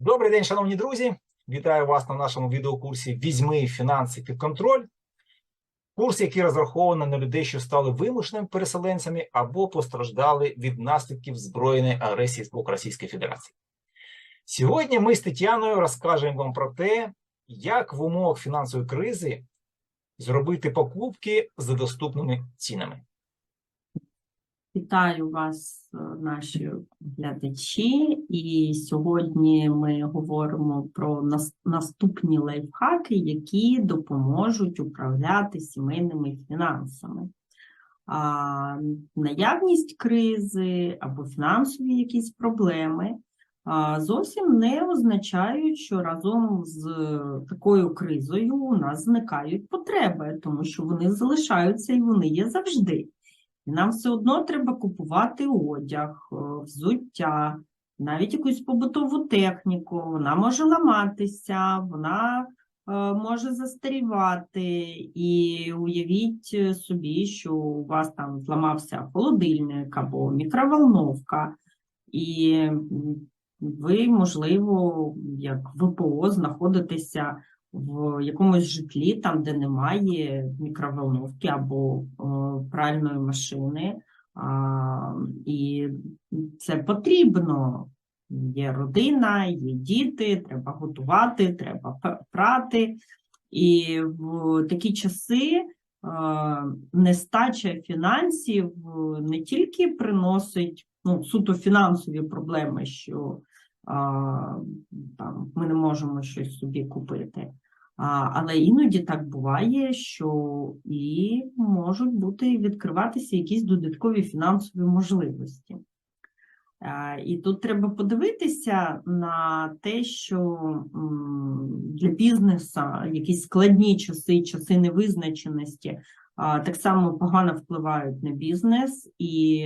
Добрий день, шановні друзі! Вітаю вас на нашому відеокурсі Візьми фінанси під контроль. Курс, який розрахований на людей, що стали вимушеними переселенцями або постраждали від наслідків збройної агресії з боку Російської Федерації. Сьогодні ми з Тетяною розкажемо вам про те, як в умовах фінансової кризи зробити покупки за доступними цінами. Вітаю вас, е, наші глядачі, і сьогодні ми говоримо про нас- наступні лайфхаки, які допоможуть управляти сімейними фінансами. А, наявність кризи або фінансові якісь проблеми а, зовсім не означають, що разом з такою кризою у нас зникають потреби, тому що вони залишаються і вони є завжди. Нам все одно треба купувати одяг, е, взуття, навіть якусь побутову техніку. Вона може ламатися, вона е, може застарівати. І уявіть е, собі, що у вас там зламався холодильник або мікроволновка, і ви, можливо, як ВПО, знаходитеся в якомусь житлі, там, де немає мікроволновки або е, пральної машини, а, і це потрібно. Є родина, є діти, треба готувати, треба прати. І в такі часи е, нестача фінансів не тільки приносить ну, суто фінансові проблеми, що там, ми не можемо щось собі купити. Але іноді так буває, що і можуть бути відкриватися якісь додаткові фінансові можливості. І тут треба подивитися на те, що для бізнесу якісь складні часи, часи невизначеності так само погано впливають на бізнес і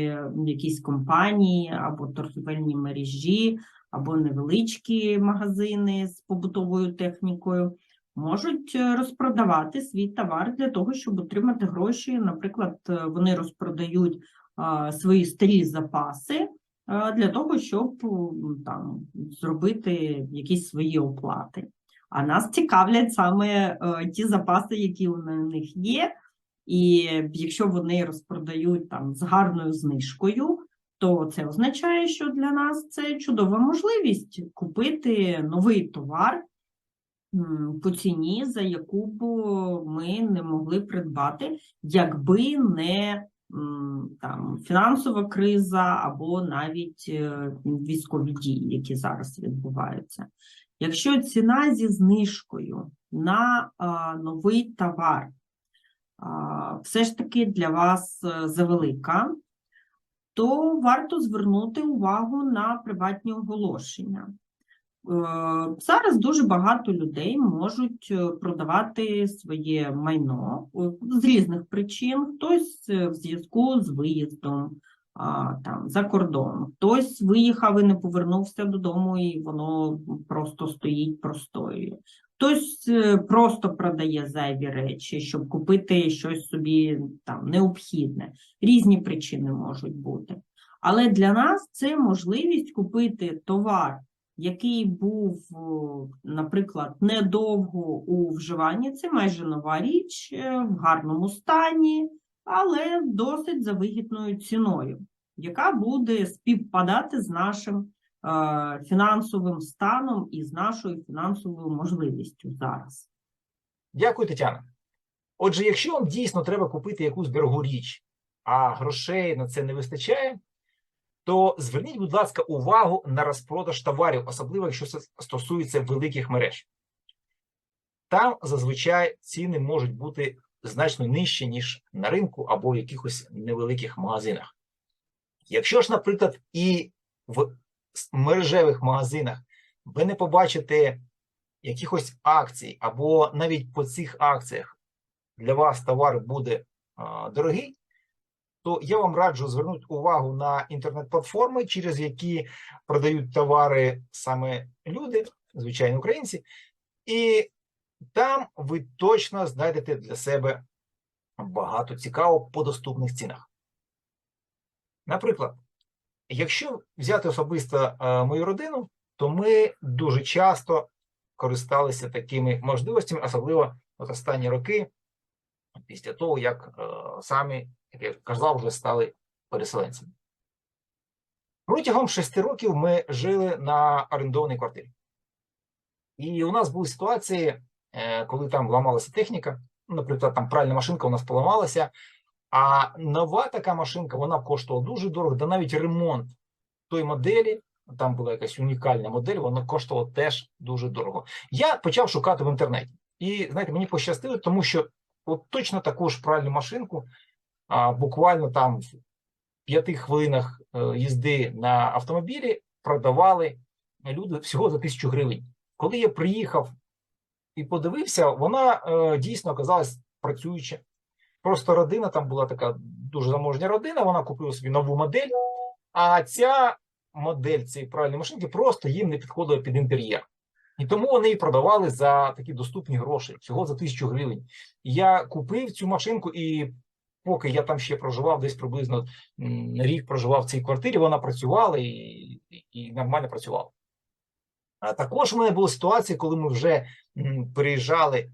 якісь компанії або торгівельні мережі, або невеличкі магазини з побутовою технікою можуть е, розпродавати свій товар для того, щоб отримати гроші. Наприклад, е, вони розпродають свої старі запаси для того, щоб там зробити якісь свої оплати. А нас цікавлять саме е, ті запаси, які у них є. І якщо вони розпродають там з гарною знижкою, то це означає, що для нас це чудова можливість купити новий товар по ціні, за яку б ми не могли придбати, якби не там фінансова криза або навіть е, військові дії, які зараз відбуваються. Якщо ціна зі знижкою на новий товар все ж таки для вас е, завелика, то варто звернути увагу на приватні оголошення. Е, Зараз дуже багато людей можуть е, продавати своє майно е, з різних причин. Хтось в зв'язку з виїздом там, за кордон, хтось виїхав і не повернувся додому, і воно просто стоїть простоює. Хтось е, просто продає зайві речі, щоб купити щось собі там необхідне. Різні причини можуть бути. Але для нас це можливість купити товар, який був, наприклад, недовго у вживанні. Це майже нова річ е, в гарному стані, але досить за вигідною ціною, яка буде співпадати з нашим фінансовим станом і з нашою фінансовою можливістю зараз. Дякую, Тетяна. Отже, якщо вам дійсно треба купити якусь дорогу річ, а грошей на це не вистачає, то зверніть, будь ласка, увагу на розпродаж товарів, особливо якщо це стосується великих мереж. Там зазвичай ціни можуть бути значно нижчі, ніж на ринку або в якихось невеликих магазинах. Якщо ж, наприклад, і в мережевих магазинах ви не побачите якихось акцій, або навіть по цих акціях для вас товар буде а, дорогий, то я вам раджу звернути увагу на інтернет-платформи, через які продають товари саме люди, звичайні українці, і там ви точно знайдете для себе багато цікавого по доступних цінах. Наприклад, якщо взяти особисто е, мою родину, то ми дуже часто користалися такими можливостями, особливо от останні роки, після того, як е, самі, як я казав, вже стали переселенцями. Протягом шести років ми жили на орендованій квартирі. І у нас були ситуації, е, коли там ламалася техніка, наприклад, там пральна машинка у нас поламалася, а нова така машинка вона коштувала дуже дорого, да навіть ремонт тої моделі, там була якась унікальна модель, вона коштувала теж дуже дорого. Я почав шукати в інтернеті. І знаєте, мені пощастило, тому що от точно таку ж пральну машинку, а, буквально там в п'яти хвилинах е, їзди на автомобілі продавали люди всього за тисячу гривень. Коли я приїхав і подивився, вона е, дійсно оказалась працююча. Просто родина там була така дуже заможня родина, вона купила собі нову модель, а ця модель цієї пральної машинки просто їм не підходила під інтер'єр. І тому вони її продавали за такі доступні гроші, всього за тисячу гривень. Я купив цю машинку, і поки я там ще проживав, десь приблизно рік проживав в цій квартирі, вона працювала і, і, нормально працювала. А також у мене були ситуації, коли ми вже м, переїжджали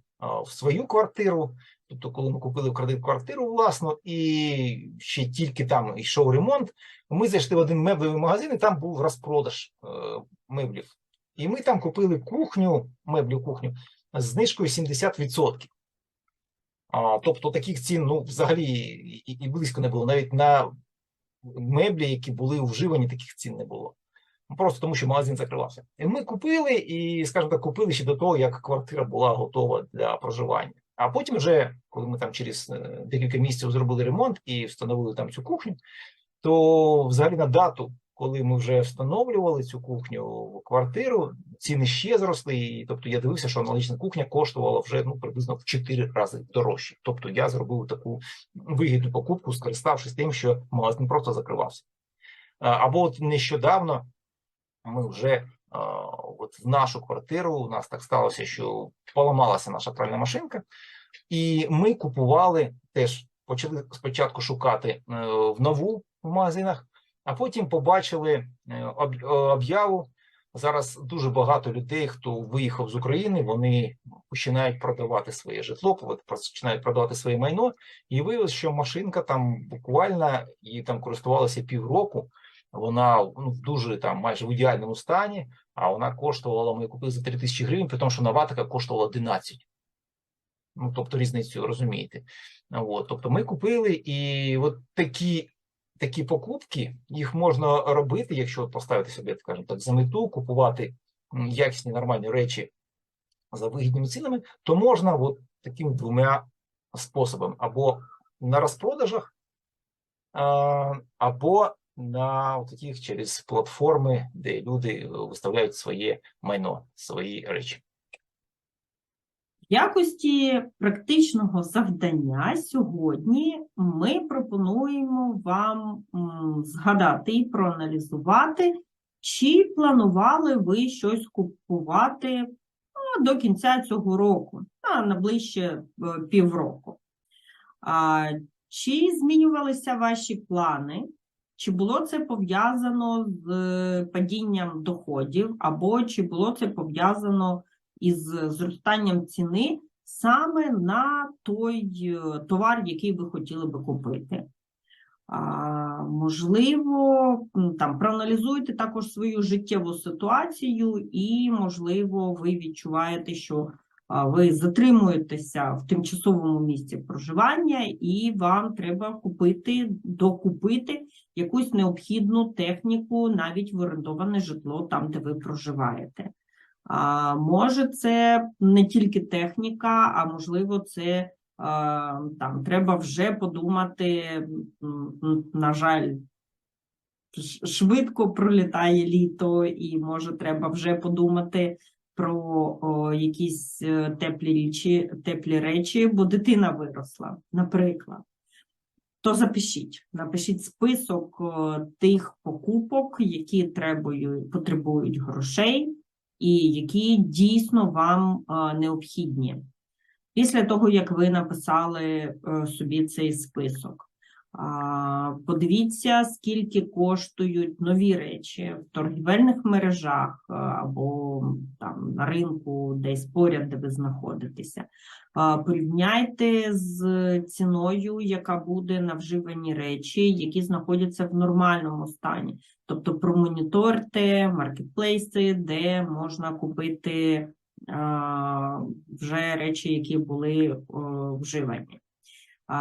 в свою квартиру, тобто, коли ми купили в кредит квартиру власну, і ще тільки там йшов ремонт, ми зайшли в один меблевий магазин, і там був розпродаж е, меблів. І ми там купили кухню, меблю кухню з знижкою 70%. А, тобто таких цін ну, взагалі і, і близько не було. Навіть на меблі, які були вживані, таких цін не було. Просто тому, що магазин закривався. І ми купили, і, скажімо так, купили ще до того, як квартира була готова для проживання. А потім, вже, коли ми там через е, декілька місяців зробили ремонт і встановили там цю кухню, то взагалі на дату, коли ми вже встановлювали цю кухню в квартиру, ціни ще зросли. І, тобто я дивився, що аналогічна кухня коштувала вже ну, приблизно в 4 рази дорожче. Тобто я зробив таку вигідну покупку, скориставшись тим, що магазин просто закривався. Або от нещодавно ми вже от в нашу квартиру у нас так сталося, що поламалася наша пральна машинка, і ми купували теж почали спочатку шукати е, в нову в магазинах, а потім побачили е, е, об'яву. Зараз дуже багато людей, хто виїхав з України, вони починають продавати своє житло, починають продавати своє майно, і виявилось, що машинка там буквально її там користувалася півроку. Вона ну, в дуже там майже в ідеальному стані, а вона коштувала, ми купили за 3 тисячі гривень, при тому, що нова така коштувала 11. Ну, тобто різницю розумієте. От, тобто ми купили, і от такі, такі покупки, їх можна робити, якщо поставити собі, скажімо так, за мету, купувати якісні нормальні речі за вигідними цінами, то можна от такими двома способами: або на розпродажах, або на таких через платформи, де люди е, виставляють своє майно, свої речі. В якості практичного завдання сьогодні ми пропонуємо вам згадати і проаналізувати, чи планували ви щось купувати ну, до кінця цього року, а на ближче е, півроку. А, чи змінювалися ваші плани? Чи було це пов'язано з е, падінням доходів, або чи було це пов'язано із зростанням ціни саме на той е, товар, який ви хотіли би купити. А, можливо, там проаналізуйте також свою життєву ситуацію, і, можливо, ви відчуваєте, що ви затримуєтеся в тимчасовому місці проживання, і вам треба купити, докупити якусь необхідну техніку, навіть в орендоване житло там, де ви проживаєте. А, може, це не тільки техніка, а можливо, це там треба вже подумати, на жаль, швидко пролітає літо, і може, треба вже подумати про о, якісь е, теплі речі, теплі речі, бо дитина виросла, наприклад. То запишіть, напишіть список тих покупок, які требують, потребують грошей, і які дійсно вам а, необхідні. Після того, як ви написали е, собі цей список, Подивіться, скільки коштують нові речі в торгівельних мережах або там на ринку, десь поряд, де ви знаходитеся. Порівняйте з ціною, яка буде на вживані речі, які знаходяться в нормальному стані. Тобто промоніторте маркетплейси, де можна купити вже речі, які були вживані.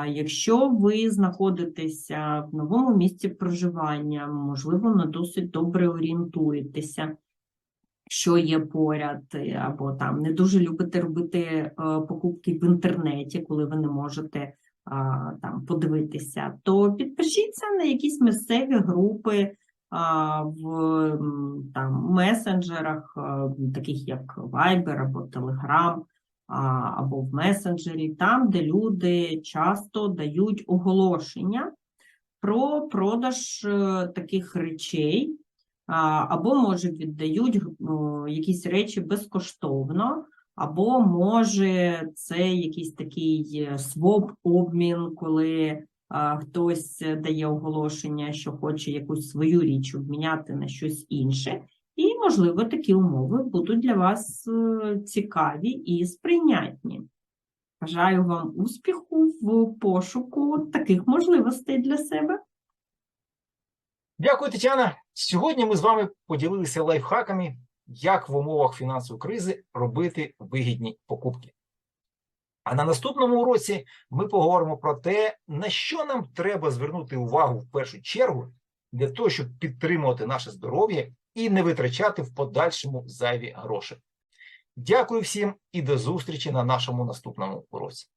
Якщо ви знаходитеся в новому місці проживання, можливо, не досить добре орієнтуєтеся, що є поряд, е, або там не дуже любите робити е, покупки в інтернеті, коли ви не можете там подивитися, то підпишіться на якісь місцеві групи в там месенджерах, таких як Viber або Telegram або в месенджері, там, де люди часто дають оголошення про продаж е, таких речей, або, може, віддають якісь речі безкоштовно, або, може, це якийсь такий своп-обмін, коли а, хтось дає оголошення, що хоче якусь свою річ обміняти на щось інше. І, можливо, такі умови будуть для вас е, цікаві і сприйнятні. Бажаю вам успіху в пошуку таких можливостей для себе. Дякую, Тетяна. Сьогодні ми з вами поділилися лайфхаками, як в умовах фінансової кризи робити вигідні покупки. А на наступному уроці ми поговоримо про те, на що нам треба звернути увагу в першу чергу для того, щоб підтримувати наше здоров'я і не витрачати в подальшому зайві гроші. Дякую всім і до зустрічі на нашому наступному уроці.